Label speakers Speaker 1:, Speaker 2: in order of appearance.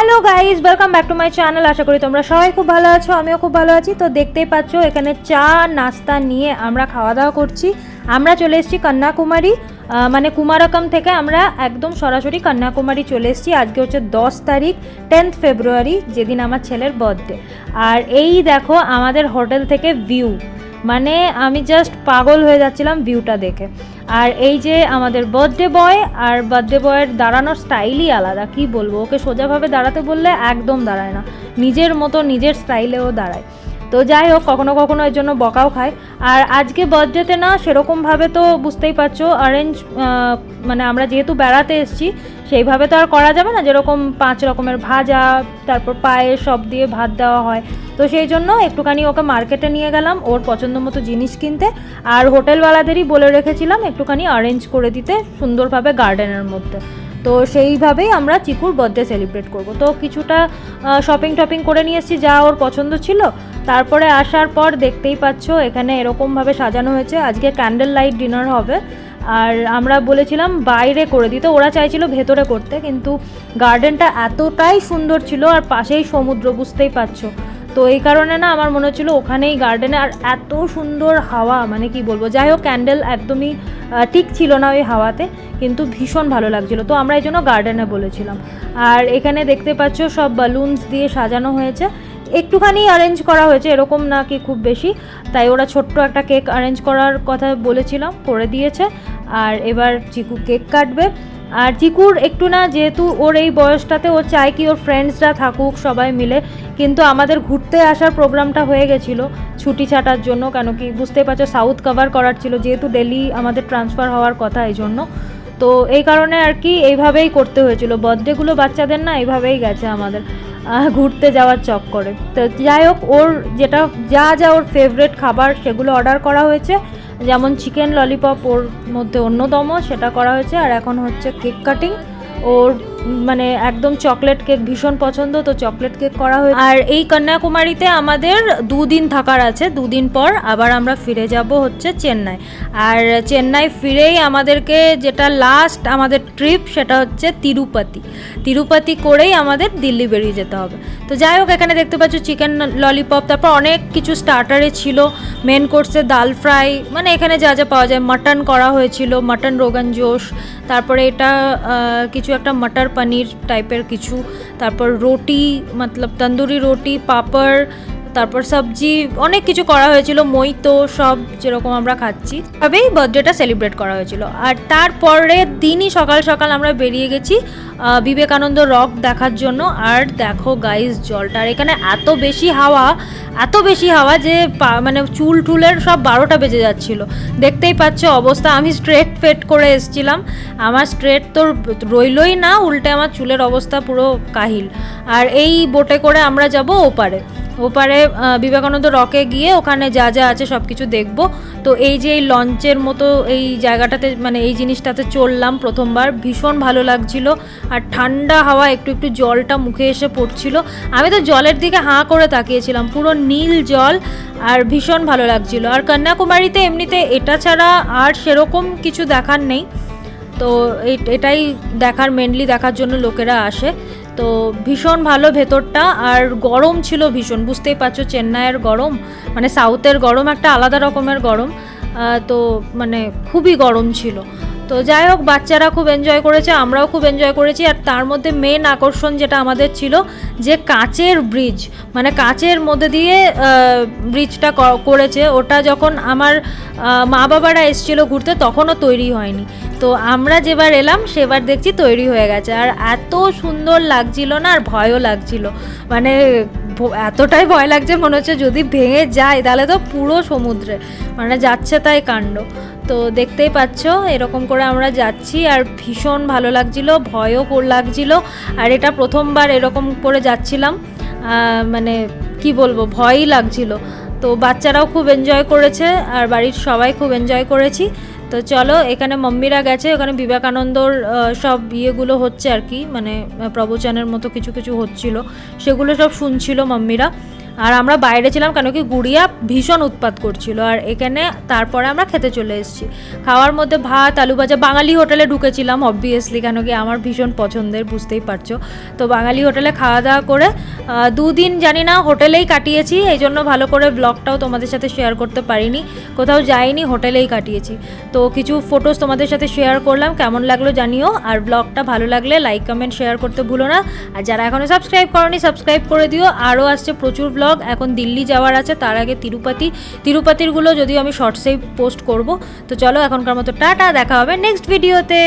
Speaker 1: Hello guys welcome back to my channel আশা করি তোমরা সবাই খুব ভালো আছো, আমিও খুব ভালো আছি। তো দেখতেই পাচ্ছ, এখানে চা, নাস্তা নিয়ে আমরা খাওয়া দাওয়া করছি। আমরা চলে এসেছি কন্যাকুমারী। মানে কুমারকম থেকে আমরা একদম সরাসরি কন্যাকুমারী চলে এসেছি। আজকে হচ্ছে দশ তারিখ টেন্থ ফেব্রুয়ারি যেদিন আমার ছেলের বার্থডে আর এই দেখো, আমাদের হোটেল থেকে ভিউ মানে আমি জাস্ট পাগল হয়ে যাচ্ছিলাম ভিউটা দেখে। আর এই যে আমাদের বার্থডে বয় আর বার্থডে বয়ের দাঁড়ানোর স্টাইলই আলাদা, কি বলব? ওকে সোজাভাবে দাঁড়াতে বললে একদম দাঁড়ায় না। নিজের মতো নিজের স্টাইলেও দাঁড়ায়। তো যাই হোক, কখনো কখনো এর জন্য বকাও খায়। আর আজকে বার্থডেতে না, সেরকমভাবে তো বুঝতেই পারছ অ্যারেঞ্জ মানে আমরা যেহেতু বেড়াতে এসেছি, সেইভাবে তো আর করা যাবে না, যেরকম পাঁচ রকমের ভাজা, তারপর পায়ে সব দিয়ে ভাত দেওয়া হয়। তো সেই জন্য একটুখানি ওকে মার্কেটে নিয়ে গেলাম, ওর পছন্দ মতো জিনিস কিনতে। আর হোটেলওয়ালাদেরই বলে রেখেছিলাম একটুখানি অ্যারেঞ্জ করে দিতে, সুন্দরভাবে গার্ডেনের মধ্যে। তো সেইভাবেই আমরা চিকুর বার্থডে সেলিব্রেট করব। তো কিছুটা শপিং টপিং করে নিয়ে এসেছি, যা ওর পছন্দ ছিল। তারপরে আসার পর দেখতেই পাচ্ছ, এখানে এরকমভাবে সাজানো হয়েছে। আজকে ক্যান্ডেল লাইট ডিনার হবে। আর আমরা বলেছিলাম বাইরে করে দিতে। ওরা চাইছিল ভেতরে করতে, কিন্তু গার্ডেনটা এতটাই সুন্দর ছিল আর পাশেই সমুদ্র, বুঝতেই পারছ। তো এই কারণে না আমার মনে হচ্ছিল ওখানেই গার্ডেনে আর এত সুন্দর হাওয়া মানে কি বলব, যাই হোক ক্যান্ডেল একদমই ঠিক ছিল না ওই হাওয়াতে, কিন্তু ভীষণ ভালো লাগছিল। তো আমরা এই জন্য গার্ডেনে বলেছিলাম। আর এখানে দেখতে পাচ্ছ সব বালুনস দিয়ে সাজানো হয়েছে। একটুখানি অ্যারেঞ্জ করা হয়েছে, এরকম না কি খুব বেশি। তাই ওরা ছোট্ট একটা কেক অ্যারেঞ্জ করার কথা বলেছিলাম, করে দিয়েছে। আর এবার চিকু কেক কাটবে। আর চিকুর একটু না, যেহেতু ওর এই বয়সটাতে ও চায় কি ওর ফ্রেন্ডসরা থাকুক, সবাই মিলে। কিন্তু আমাদের ঘুরতে আসার প্রোগ্রামটা হয়ে গেছিল ছুটি ছাটার জন্য, কেন কি বুঝতেই পারছ সাউথ কভার করার ছিল, যেহেতু দিল্লি আমাদের ট্রান্সফার হওয়ার কথা এই জন্য। তো এই কারণে আর কি এইভাবেই করতে হয়েছিল। বার্থডেগুলো বাচ্চাদের না, এইভাবেই গেছে আমাদের। ঘুরতে যাওয়ার চক্করে তো যাই হোক, ওর যেটা, যা যা ওর ফেভারেট খাবার সেগুলো অর্ডার করা হয়েছে। যেমন চিকেন ললিপপ ওর মধ্যে অন্যতম, সেটা করা হয়েছে। আর এখন হচ্ছে কেক কাটিং ওর মানে একদম চকলেট কেক ভীষণ পছন্দ তো চকলেট কেক করা হয়েছে আর এই কন্যাকুমারীতে আমাদের দুদিন থাকার আছে দুদিন পর আবার আমরা ফিরে যাব হচ্ছে চেন্নাই। আর চেন্নাই ফিরেই আমাদেরকে যেটা লাস্ট আমাদের ট্রিপ সেটা হচ্ছে তিরুপতি। তিরুপতি করেই আমাদের দিল্লি বেরিয়ে যেতে হবে। তো যাই হোক এখানে দেখতে পাচ্ছ চিকেন ললিপপ তারপর অনেক কিছু স্টার্টারে ছিল মেন কোর্সে ডাল ফ্রাই মানে এখানে যা যা পাওয়া যায়। মাটন করা হয়েছিল মাটন রোগান জোশ তারপরে এটা আহ, কিছু একটা মটর পনির টাইপের কিছু তারপর রুটি মতলব তন্দুরি রুটি পাপড় তারপর সবজি, অনেক কিছু করা হয়েছিল, মই তো সব যেরকম আমরা খাচ্ছি তবেই বার্থডেটা সেলিব্রেট করা হয়েছিল। আর তারপরের দিনই সকাল সকাল আমরা বেরিয়ে গেছি বিবেকানন্দ রক দেখার জন্য। আর দেখো গাইস জলটা, আর এখানে এত বেশি হাওয়া, এত বেশি হাওয়া যে মানে চুল টুলের সব বারোটা বেজে যাচ্ছিল। দেখতেই পাচ্ছ অবস্থা, আমি স্ট্রেট ফেট করে এসেছিলাম। আমার স্ট্রেট তো রইলই না, উল্টে আমার চুলের অবস্থা পুরো কাহিল। আর এই বোটে করে আমরা যাব ওপারে। ওপারে বিবেকানন্দ রকে গিয়ে ওখানে যা যা আছে সব কিছু দেখব। তো এই যে এই লঞ্চের মতো এই জায়গাটাতে মানে এই জিনিসটাতে চললাম প্রথমবার, ভীষণ ভালো লাগছিল। আর ঠান্ডা হাওয়া, একটু একটু জলটা মুখে এসে পড়ছিল। আমি তো জলের দিকে হাঁ করে তাকিয়েছিলাম, পুরো নীল জল, আর ভীষণ ভালো লাগছিল। আর কন্যাকুমারীতে এমনিতে এটা ছাড়া আর সেরকম কিছু দেখার নেই। তো এটাই দেখার মেনলি দেখার জন্য লোকেরা আসে। তো ভীষণ ভালো ভেতরটা, আর গরম ছিল ভীষণ, বুঝতেই পারছ চেন্নাইয়ের গরম মানে সাউথের গরম একটা আলাদা রকমের গরম তো মানে খুবই গরম ছিল। তো যাই হোক, বাচ্চারা খুব এনজয় করেছে, আমরাও খুব এনজয় করেছি। আর তার মধ্যে মেন আকর্ষণ যেটা আমাদের ছিল, যে কাচের ব্রিজ মানে কাচের মধ্যে দিয়ে ব্রিজটা করেছে। ওটা যখন আমার মা বাবারা এসেছিল ঘুরতে, তখনও তৈরি হয়নি। তো আমরা যেবার এলাম, সেবার দেখছি তৈরি হয়ে গেছে। আর এত সুন্দর লাগছিল না, আর ভয়ও লাগছিল। মানে এতটাই ভয় লাগছে, মনে হচ্ছে যদি ভেঙে যায়, তাহলে তো পুরো সমুদ্রে। মানে যাচ্ছে তাই কাণ্ড। তো দেখতেই পাচ্ছ, এরকম করে আমরা যাচ্ছি আর ভীষণ ভালো লাগছিল, ভয়ও লাগছিল। আর এটা প্রথমবার এরকম করে যাচ্ছিলাম মানে কি বলব, ভয়ই লাগছিল। তো বাচ্চারাও খুব এনজয় করেছে, আর বাড়ির সবাই খুব এনজয় করেছি। তো চলো, এখানে মম্মিরা গেছে, ওখানে বিবেকানন্দর সব ইয়েগুলো হচ্ছে আর কি মানে প্রবচনের মতো কিছু কিছু হচ্ছিল। সেগুলো সব শুনছিল মাম্মিরা। আর আমরা বাইরে ছিলাম কেন কি গুড়িয়া ভীষণ উৎপাত করছিল। আর এখানে তারপরে আমরা খেতে চলে এসেছি। খাওয়ার মধ্যে ভাত, আলু ভাজা, বাঙালি হোটেলে ঢুকেছিলাম অবভিয়াসলি কেন কি আমার ভীষণ পছন্দের, বুঝতেই পারছ। তো বাঙালি হোটেলে খাওয়া দাওয়া করে দুদিন জানি না হোটেলেই কাটিয়েছি, এই জন্য ভালো করে ব্লগটাও তোমাদের সাথে শেয়ার করতে পারিনি। কোথাও যাইনি, হোটেলেই কাটিয়েছি। তো কিছু ফটোস তোমাদের সাথে শেয়ার করলাম, কেমন লাগল জানিও। আর ব্লগটা ভালো লাগলে লাইক কমেন্ট শেয়ার করতে ভুলো না। আর যারা এখনও সাবস্ক্রাইব করনি সাবস্ক্রাইব করে দিও। আরও আসছে প্রচুর ব্লগ, এখন দিল্লি যাওয়ার আছে, তার আগে তিরুপতি। তিরুপতিরগুলো যদিও আমি শর্টসেই পোস্ট করব, তো চলো এখনকার মতো টাটা, দেখা হবে নেক্সট ভিডিওতে